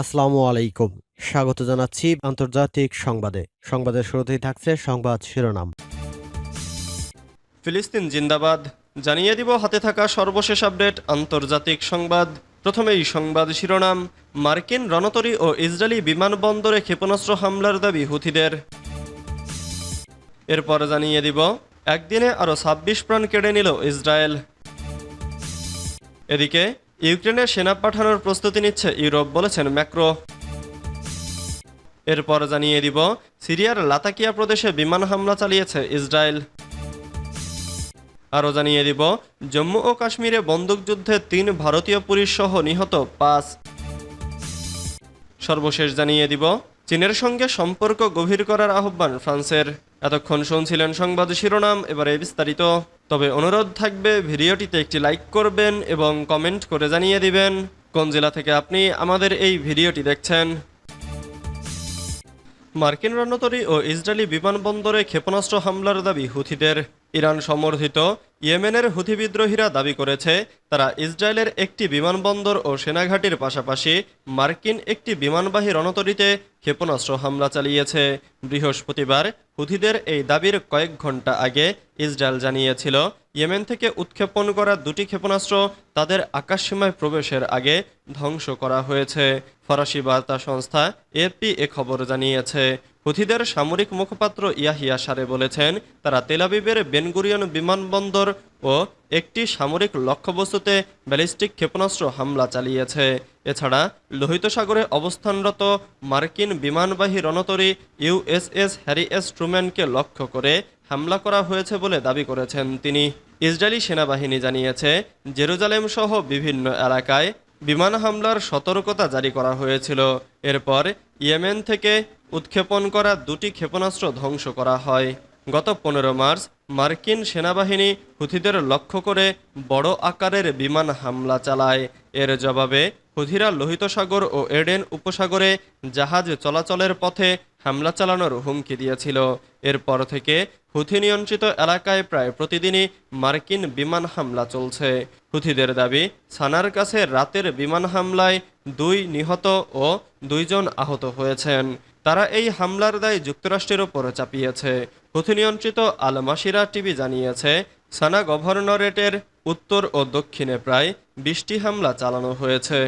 আসসালামু আলাইকুম। স্বাগত জানাচ্ছি আন্তর্জাতিক সংবাদে। সংবাদের শুরুতেই থাকছে সংবাদ শিরোনাম। ফিলিস্তিন জিন্দাবাদ। জানিয়ে দিব হাতে থাকা সর্বশেষ আপডেট আন্তর্জাতিক সংবাদ। প্রথমেই সংবাদ শিরোনাম, মার্কিন রণতরী ও ইসরায়েলি বিমানবন্দরে ক্ষেপণাস্ত্র হামলার দাবি হুথিদের। এরপর জানিয়ে দিব, একদিনে আরও ছাব্বিশ প্রাণ কেড়ে নিল ইসরায়েল। এদিকে ইউক্রেনে সেনা পাঠানোর প্রস্তুতি নিচ্ছে ইউরোপ, বলেছেন ম্যাক্রো। এরপর জানিয়ে দিব, সিরিয়ার লাতাকিয়া প্রদেশে বিমান হামলা চালিয়েছে ইসরায়েল। আরও জানিয়ে দিব, জম্মু ও কাশ্মীরে বন্দুকযুদ্ধে তিন ভারতীয় পুলিশ সহ নিহত পাঁচ। সর্বশেষ জানিয়ে দিব চীনের সঙ্গে সম্পর্ক গভীর করার আহ্বান ফ্রান্সের। এতক্ষণ শুনছিলেন সংবাদ শিরোনাম, এবারে বিস্তারিত। তবে অনুরোধ থাকবে, ভিডিওটিতে একটি লাইক করবেন এবং কমেন্ট করে জানিয়ে দিবেন কোন জেলা থেকে আপনি আমাদের এই ভিডিওটি দেখছেন। মার্কিন রণতরী ও ইসরায়েলি বিমানবন্দরে ক্ষেপণাস্ত্র হামলার দাবি হুথিদের। ইরান সমর্থিত ইয়েমেনের হুথি বিদ্রোহীরা দাবি করেছে, তারা ইসরায়েলের একটি বিমানবন্দর ও সেনাঘাটির পাশাপাশি মার্কিন একটি বিমানবাহী রণতরীতে ক্ষেপণাস্ত্র হামলা চালিয়েছে। বৃহস্পতিবার হুথিদের এই দাবির কয়েক ঘণ্টা আগে ইসরায়েল জানিয়েছিল, ইয়েমেন থেকে উৎক্ষেপণ করা দুটি ক্ষেপণাস্ত্র তাদের আকাশসীমায় প্রবেশের আগে ধ্বংস করা হয়েছে, ফরাসি বার্তা সংস্থা এপি এ খবর জানিয়েছে। হুথিদের সামরিক মুখপাত্র ইয়াহিয়া সারে বলেছেন, তারা তেলাবিবের বেনগুরিয়ন বিমানবন্দর ও একটি সামরিক লক্ষ্যবস্তুতে ব্যালিস্টিক ক্ষেপণাস্ত্র হামলা চালিয়েছে। এছাড়া লোহিত সাগরে অবস্থানরত মার্কিন বিমানবাহী রণতরী ইউএসএস হ্যারি এস ট্রুম্যানকে লক্ষ্য করে হামলা করা হয়েছে বলে দাবি করেছেন তিনি। ইসরায়েলি সেনাবাহিনী জানিয়েছে জেরুজালেম সহ বিভিন্ন এলাকায় বিমান হামলার সতর্কতা জারি করা হয়েছিল। এরপর ইয়েমেন থেকে উৎক্ষেপণ করা দুটি ক্ষেপণাস্ত্র ধ্বংস করা হয়। গত পনেরো মার্চ মার্কিন সেনাবাহিনী হুথিদের লক্ষ্য করে বড় আকারের বিমান হামলা চালায়। এর জবাবে হুথিরা লোহিত সাগর ও এডেন উপসাগরে জাহাজ চলাচলের পথে হামলা চালানোর হুমকি দিয়েছিল। এরপর থেকে হুথি নিয়ন্ত্রিত এলাকায় প্রায় প্রতিদিনই মার্কিন বিমান হামলা চলছে। হুথিদের দাবি সানার কাছে রাতের বিমান হামলায় দুই নিহত ও দুইজন আহত হয়েছেন। তারা এই হামলার দায় যুক্তরাষ্ট্রের ওপর চাপিয়েছে। হুথি নিয়ন্ত্রিত আল মাসিরা টিভি জানিয়েছে, সানা গভর্নরেটের উত্তর ও দক্ষিণে প্রায় বিশটি হামলা চালানো হয়েছে।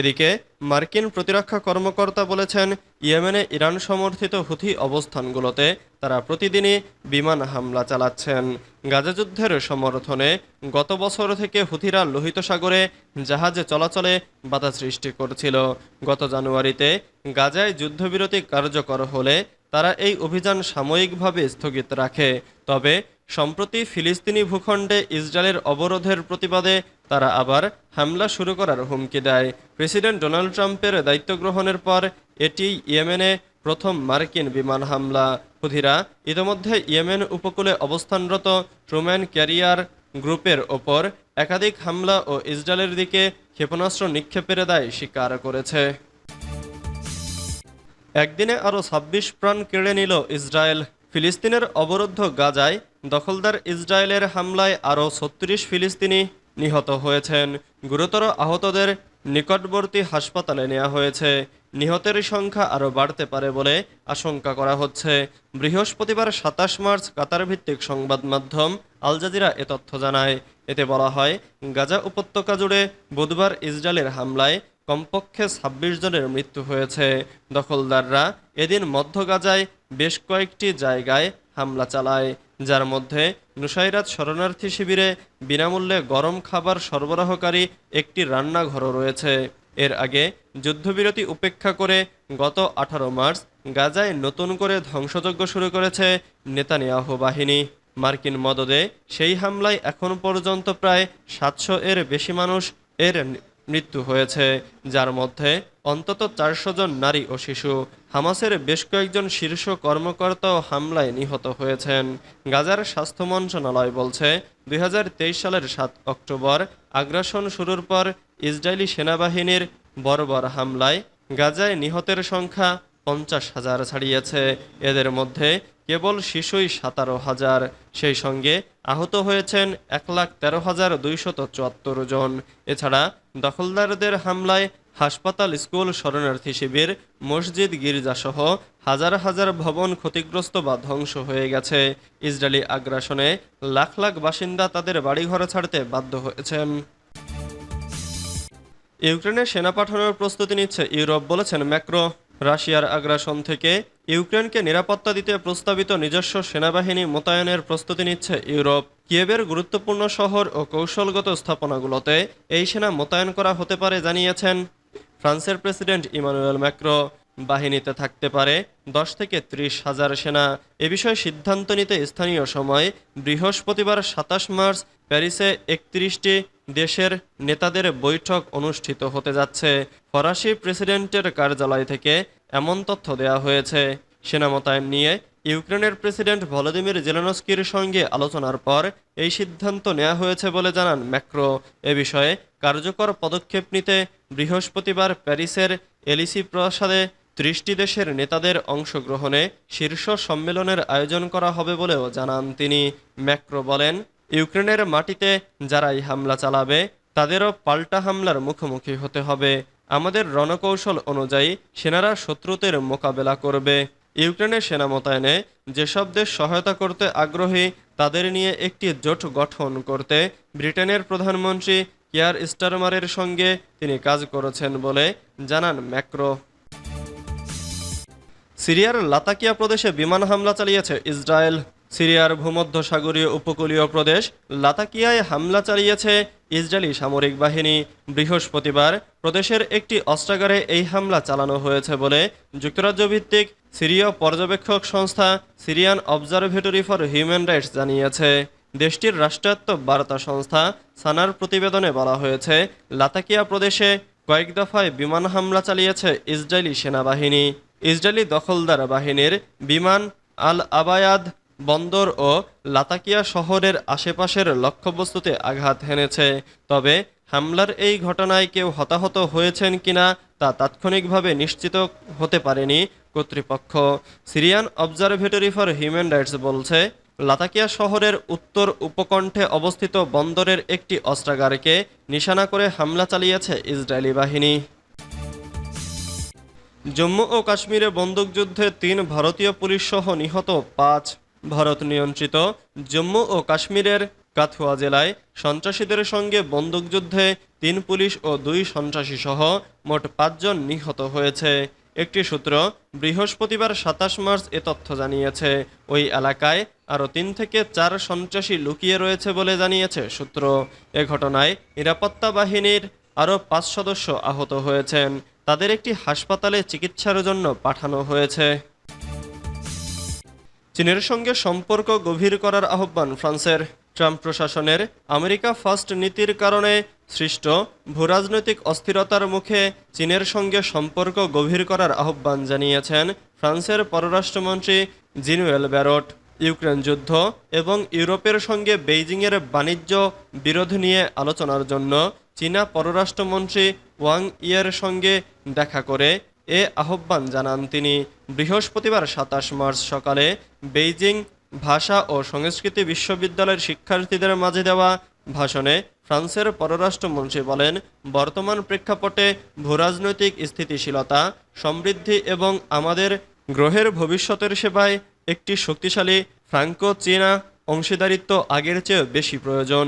এদিকে, মার্কিন প্রতিরক্ষা কর্মকর্তা বলেছেন, ইয়েমেনে ইরান সমর্থিত হুথি অবস্থানগুলোতে তারা প্রতিদিনই বিমান হামলা চালাচ্ছেন। গাজা যুদ্ধের সমর্থনে গত বছর থেকে হুথিরা লোহিত সাগরে জাহাজে চলাচলে বাধা সৃষ্টি করছিল। গত জানুয়ারিতে গাজায় যুদ্ধবিরতি কার্যকর হলে তারা এই অভিযান সাময়িকভাবে স্থগিত রাখে। তবে, সম্প্রতি ফিলিস্তিনি ভূখণ্ডে ইসরায়েলের অবরোধের প্রতিবাদে তারা আবার হামলা শুরু করার হুমকি দেয়। প্রেসিডেন্ট ডোনাল্ড ট্রাম্পের দায়িত্ব গ্রহণের পর এটি ইয়েমেনে প্রথম মার্কিন বিমান হামলা। হুথিরা ইতোমধ্যে ইয়েমেন উপকূলে অবস্থানরত ট্রুম্যান ক্যারিয়ার গ্রুপের ওপর একাধিক হামলা ও ইসরায়েলের দিকে ক্ষেপণাস্ত্র নিক্ষেপের দায় স্বীকার করেছে। একদিনে আরও ছাব্বিশ প্রাণ কেড়ে নিল ইসরায়েল। ফিলিস্তিনের অবরুদ্ধ গাজায় দখলদার ইসরায়েলের হামলায় আরও ছত্রিশ ফিলিস্তিনি নিহত হয়েছেন। গুরুতর আহতদের নিকটবর্তী হাসপাতালে নেওয়া হয়েছে। নিহতের সংখ্যা আরও বাড়তে পারে বলে আশঙ্কা করা হচ্ছে। বৃহস্পতিবার সাতাশ মার্চ কাতার ভিত্তিক সংবাদ মাধ্যম আল জাজিরা এ তথ্য জানায়। এতে বলা হয়, গাজা উপত্যকা জুড়ে বুধবার ইসরায়েলের হামলায় কমপক্ষে ছাব্বিশ জনের মৃত্যু হয়েছে। দখলদাররা এদিন মধ্য গাজায় বেশ কয়েকটি জায়গায় হামলা চালায়, যার মধ্যে নুসাইরাত শরণার্থী শিবিরে বিনামূল্যে গরম খাবার সরবরাহকারী একটি রান্নাঘরও রয়েছে। এর আগে যুদ্ধবিরতি উপেক্ষা করে গত আঠারো মার্চ গাজায় নতুন করে ধ্বংসযজ্ঞ শুরু করেছে নেতানিয়াহ বাহিনী। মার্কিন মদদে সেই হামলায় এখন পর্যন্ত প্রায় সাতশো এর বেশি মানুষ এর মৃত্যু হয়েছে, যার মধ্যে অন্তত চারশো জন নারী ও শিশু। হামাসের বেশ কয়েকজন শীর্ষ কর্মকর্তাও হামলায় নিহত হয়েছেন। গাজার স্বাস্থ্য মন্ত্রণালয় বলছে, দুই হাজার তেইশ সালের সাত অক্টোবর আগ্রাসন শুরুর পর ইসরায়েলি সেনাবাহিনীর বর্বর হামলায় গাজায় নিহতের সংখ্যা পঞ্চাশ হাজার ছাড়িয়েছে। এদের মধ্যে কেবল শিশুই সাতারো হাজার। সেই সঙ্গে আহত হয়েছেন এক লাখ তেরো হাজার দুইশত চুয়াত্তর জন। এছাড়া দখলদারদের হামলায় হাসপাতাল স্কুল শরণার্থী শিবির, মসজিদ গির্জাসহ হাজার হাজার ভবন ক্ষতিগ্রস্ত বা ধ্বংস হয়ে গেছে। ইসরায়েলি আগ্রাসনে লাখ লাখ বাসিন্দা তাদের বাড়িঘর ছাড়তে বাধ্য হয়েছেন। ইউক্রেনে সেনা পাঠানোর প্রস্তুতি নিচ্ছে ইউরোপ বলেছেন ম্যাক্রো। রাশিয়ার আগ্রাসন থেকে ইউক্রেনকে নিরাপত্তা দিতে প্রস্তাবিত নিজস্ব সেনাবাহিনী মোতায়েনের প্রস্তুতি নিচ্ছে ইউরোপ। কিয়েবের গুরুত্বপূর্ণ শহর ও কৌশলগত স্থাপনাগুলোতে এই সেনা মোতায়েন করা হতে পারে জানিয়েছেন ফ্রান্সের প্রেসিডেন্ট ইমানুয়েল ম্যাক্রো বাহিনীতে থাকতে পারে। দশ থেকে ত্রিশ হাজার সেনা। এ বিষয়ে সিদ্ধান্ত নিতে স্থানীয় সময় বৃহস্পতিবার সাতাশ মার্চ প্যারিসে একত্রিশটি দেশের নেতাদের বৈঠক অনুষ্ঠিত হতে যাচ্ছে। ফরাসি প্রেসিডেন্টের কার্যালয় থেকে এমন তথ্য দেওয়া হয়েছে। সেনা মোতায়েন নিয়ে ইউক্রেনের প্রেসিডেন্ট ভলোদিমির জেলেনস্কির সঙ্গে আলোচনার পর এই সিদ্ধান্ত নেওয়া হয়েছে বলে জানান ম্যাক্রো। এ বিষয়ে কার্যকর পদক্ষেপ নিতে বৃহস্পতিবার প্যারিসের এলিসি প্রাসাদে ত্রিশটি দেশের নেতাদের অংশগ্রহণে শীর্ষ সম্মেলনের আয়োজন করা হবে বলেও জানান তিনি। ম্যাক্রো বলেন, ইউক্রেনের মাটিতে যারাই হামলা চালাবে, তাদেরও পাল্টা হামলার মুখোমুখি হতে হবে। আমাদের রণকৌশল অনুযায়ী সেনারা শত্রুদের মোকাবেলা করবে। ইউক্রেনের সেনা মোতায়েনে যেসব দেশ সহায়তা করতে আগ্রহী, তাদের নিয়ে একটি জোট গঠন করতে ব্রিটেনের প্রধানমন্ত্রী কিয়ার স্টারমারের সঙ্গে তিনি কাজ করেছেন বলে জানান ম্যাক্রো। সিরিয়ার লাতাকিয়া প্রদেশে বিমান হামলা চালিয়েছে ইসরায়েল। সিরিয়ার ভূমধ্যসাগরীয় উপকূলীয় প্রদেশ লাতাকিয়ায় হামলা চালিয়েছে ইসরায়েলি সামরিক বাহিনী। বৃহস্পতিবার প্রদেশের একটি অস্ত্রাগারে এই হামলা চালানো হয়েছে বলে যুক্তরাজ্য ভিত্তিক সিরীয় পর্যবেক্ষক সংস্থা Syrian Observatory for Human Rights জানিয়েছে। দেশটির রাষ্ট্রায়ত্ত বার্তা সংস্থা সানার প্রতিবেদনে বলা হয়েছে, লাতাকিয়া প্রদেশে কয়েক দফায় বিমান হামলা চালিয়েছে ইসরায়েলি সেনাবাহিনী। ইসরায়েলি দখলদার বাহিনীর বিমান আল আবায়াদ বন্দর ও লাতাকিয়া শহরের আশেপাশের লক্ষ্যবস্তুতে আঘাত হেনেছে। তবে হামলার এই ঘটনায় কেউ হতাহত হয়েছেন কিনা তা তাৎক্ষণিকভাবে নিশ্চিত হতে পারেনি কর্তৃপক্ষ। Syrian Observatory for Human Rights বলছে লাতাকিয়া শহরের উত্তর উপকণ্ঠে অবস্থিত বন্দরের একটি অস্ত্রাগারকে নিশানা করে হামলা চালিয়েছে ইসরায়েলি বাহিনী। জম্মু ও কাশ্মীরে বন্দুকযুদ্ধে তিন ভারতীয় পুলিশ সহ নিহত পাঁচ ভারত নিয়ন্ত্রিত। জম্মু ও কাশ্মীরের কাথুয়া জেলায় সন্ত্রাসীদের সঙ্গে বন্দুকযুদ্ধে তিন পুলিশ ও দুই সন্ত্রাসী সহ মোট পাঁচজন নিহত হয়েছে। একটি সূত্র বৃহস্পতিবার সাতাশ মার্চ এ তথ্য জানিয়েছে। ওই এলাকায় আরও তিন থেকে চার সন্ত্রাসী লুকিয়ে রয়েছে বলে জানিয়েছে সূত্র। এ ঘটনায় নিরাপত্তা বাহিনীর আরও পাঁচ সদস্য আহত হয়েছেন। তাদের একটি হাসপাতালে চিকিৎসার জন্য পাঠানো হয়েছে। চীনের সঙ্গে সম্পর্ক গভীর করার আহ্বান ফ্রান্সের ট্রাম্প প্রশাসনের। আমেরিকা ফার্স্ট নীতির কারণে সৃষ্ট ভূরাজনৈতিক অস্থিরতার মুখে চীনের সঙ্গে সম্পর্ক গভীর করার আহ্বান জানিয়েছেন ফ্রান্সের পররাষ্ট্রমন্ত্রী জিনুয়েল ব্যারট। ইউক্রেন যুদ্ধ এবং ইউরোপের সঙ্গে বেইজিংয়ের বাণিজ্য বিরোধ নিয়ে আলোচনার জন্য চীনা পররাষ্ট্রমন্ত্রী ওয়াং ইয়ের সঙ্গে দেখা করে এ আহ্বান জানান তিনি। বৃহস্পতিবার সাতাশ মার্চ সকালে বেইজিং ভাষা ও সংস্কৃতি বিশ্ববিদ্যালয়ের শিক্ষার্থীদের মাঝে দেওয়া ভাষণে ফ্রান্সের পররাষ্ট্রমন্ত্রী বলেন, বর্তমান প্রেক্ষাপটে ভূরাজনৈতিক স্থিতিশীলতা, সমৃদ্ধি এবং আমাদের গ্রহের ভবিষ্যতের সেবায় একটি শক্তিশালী ফ্রাঙ্কো চীনা অংশীদারিত্ব আগের চেয়ে বেশি প্রয়োজন।